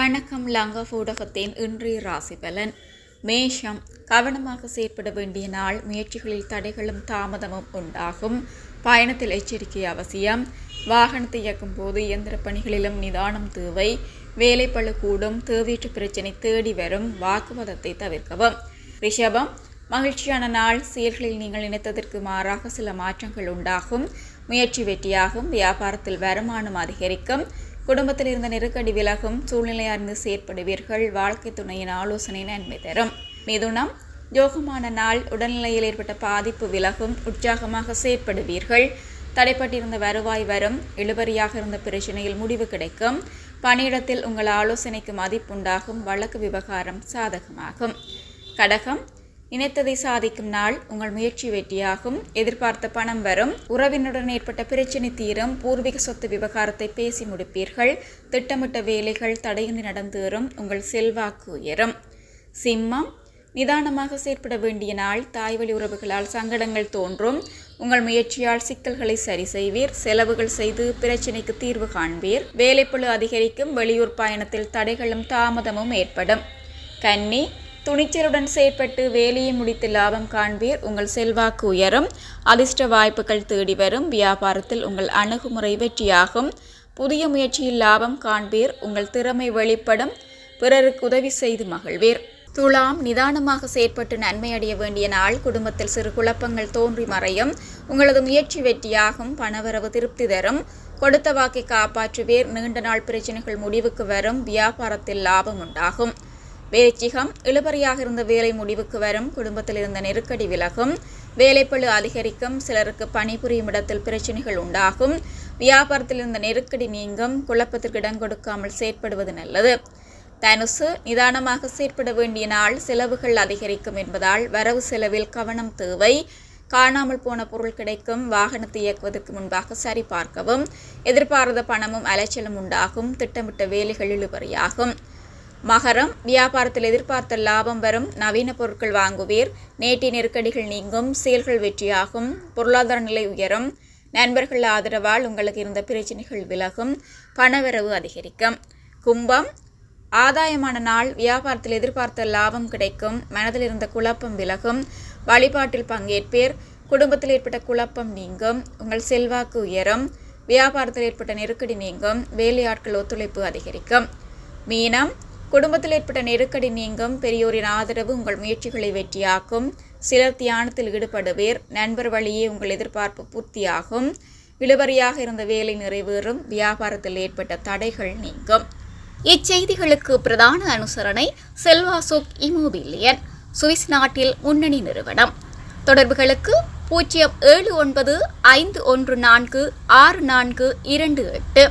வணக்கம் லங்கா ஊடகத்தின் இன்றைய ராசி பலன். மேஷம் கவனமாக செயற்பட வேண்டிய நாள். முயற்சிகளில் தடைகளும் தாமதமும் உண்டாகும். பயணத்தில் எச்சரிக்கை அவசியம். வாகனத்தை இயக்கும் போது இயந்திர பணிகளிலும் நிதானம் தேவை. வேலைப்பழு கூடும். தேவையற்ற பிரச்சினை தேடி வரும். வாக்குவாதத்தை தவிர்க்கவும். ரிஷபம் மகிழ்ச்சியான நாள். செயல்களில் நீங்கள் நினைத்ததற்கு மாறாக சில மாற்றங்கள் உண்டாகும். முயற்சி வெற்றியாகும். வியாபாரத்தில் வருமானம் அதிகரிக்கும். குடும்பத்தில் இருந்த நெருக்கடி விலகும் சூழ்நிலை அறிந்து செயற்படுவீர்கள். வாழ்க்கை துணையின் ஆலோசனை நன்மை தரும். மிதுனம் யோகமான நாள் உடல்நிலையில் ஏற்பட்ட பாதிப்பு விலகும் உற்சாகமாக செயற்படுவீர்கள். தடைப்பட்டிருந்த வருவாய் வரும் இழுபறியாக இருந்த பிரச்சனையில் முடிவு கிடைக்கும். பணியிடத்தில் உங்கள் ஆலோசனைக்கு மதிப்புண்டாகும் வழக்கு விவகாரம் சாதகமாகும். கடகம் நினைத்ததை சாதிக்கும் நாள் உங்கள் முயற்சி வெற்றியாகும் எதிர்பார்த்த பணம் வரும். உறவினுடன் ஏற்பட்ட பிரச்சினை தீரும். பூர்வீக சொத்து விவகாரத்தை பேசி முடிப்பீர்கள். திட்டமிட்ட வேலைகள் தடையின்றி நடந்தேறும். உங்கள் செல்வாக்கு உயரும். சிம்மம் நிதானமாக செயற்பட வேண்டிய நாள். தாய்வழி உறவுகளால் சங்கடங்கள் தோன்றும். உங்கள் முயற்சியால் சிக்கல்களை சரி செய்வீர். செலவுகள் செய்து பிரச்சினைக்கு தீர்வு காண்பீர். வேலைப்பழு அதிகரிக்கும். வெளியூர் பயணத்தில் தடைகளும் தாமதமும் ஏற்படும். கன்னி துணிச்சலுடன் செயற்பட்டு வேலையை முடித்து லாபம் காண்பீர். உங்கள் செல்வாக்கு உயரும். அதிர்ஷ்ட வாய்ப்புகள் தேடி வரும். வியாபாரத்தில் உங்கள் அணுகுமுறை வெற்றியாகும். புதிய முயற்சியில் லாபம் காண்பீர். உங்கள் திறமை வெளிப்படும். பிறருக்கு உதவி செய்து மகிழ்வீர். துலாம் நிதானமாக செயற்பட்டு நன்மை அடைய வேண்டிய நாள். குடும்பத்தில் சிறு குழப்பங்கள் தோன்றி மறையும். உங்களது முயற்சி வெற்றியாகும். பணவரவு திருப்தி தரும். கொடுத்த வாக்கை காப்பாற்றுவீர். நீண்ட நாள் பிரச்சனைகள் முடிவுக்கு வரும். வியாபாரத்தில் லாபம் உண்டாகும். வேச்சிகம் இழுபறியாக இருந்த வேலை முடிவுக்கு வரும். குடும்பத்தில் இருந்த நெருக்கடி விலகும். வேலைப்பழு அதிகரிக்கும். சிலருக்கு பணிபுரியும் இடத்தில் பிரச்சனைகள் உண்டாகும். வியாபாரத்தில் இருந்த நெருக்கடி நீங்கும். குழப்பத்திற்கு இடம் கொடுக்காமல் செயற்படுவது நல்லது. தனுசு நிதானமாக செயற்பட வேண்டிய நாள் செலவுகள் அதிகரிக்கும் என்பதால் வரவு செலவில் கவனம் தேவை. காணாமல் போன பொருள் கிடைக்கும். வாகனத்தை இயக்குவதற்கு முன்பாக சரிபார்க்கவும் எதிர்பாராத பணமும் அலைச்சலும் உண்டாகும். திட்டமிட்ட வேலைகள் இழுபறியாகும். மகரம் வியாபாரத்தில் எதிர்பார்த்த லாபம் வரும் நவீன பொருட்கள் வாங்குவீர் நேட்டி நெருக்கடிகள் நீங்கும் செயல்கள் வெற்றியாகும் பொருளாதார நிலை உயரும் நண்பர்கள் ஆதரவால் உங்களுக்கு இருந்த பிரச்சனைகள் விலகும் பணவரவு அதிகரிக்கும். கும்பம் ஆதாயமான நாள் வியாபாரத்தில் எதிர்பார்த்த லாபம் கிடைக்கும் மனதில் இருந்த குழப்பம் விலகும் வழிபாட்டில் பங்கேற்பீர் குடும்பத்தில் ஏற்பட்ட குழப்பம் நீங்கும் உங்கள் செல்வாக்கு உயரும் வியாபாரத்தில் ஏற்பட்ட நெருக்கடி நீங்கும் வேலையாட்கள் ஒத்துழைப்பு அதிகரிக்கும். மீனம் குடும்பத்தில் ஏற்பட்ட நெருக்கடி நீங்கும். பெரியோரின் ஆதரவு உங்கள் முயற்சிகளை வெற்றியாக்கும். சிலர் தியானத்தில் ஈடுபடுவீர். நண்பர் வழியே உங்கள் எதிர்பார்ப்பு பூர்த்தியாகும். இழுபறியாக இருந்த வேலை நிறைவேறும். வியாபாரத்தில் ஏற்பட்ட தடைகள் நீங்கும். இச்செய்திகளுக்கு பிரதான அனுசரணை செல்வாசோக் இமோபிலியன். சுவிஸ் நாட்டில் முன்னணி நிறுவனம். தொடர்புகளுக்கு பூஜ்ஜியம் ஏழு ஒன்பது ஐந்து ஒன்று நான்கு ஆறு நான்கு இரண்டு எட்டு.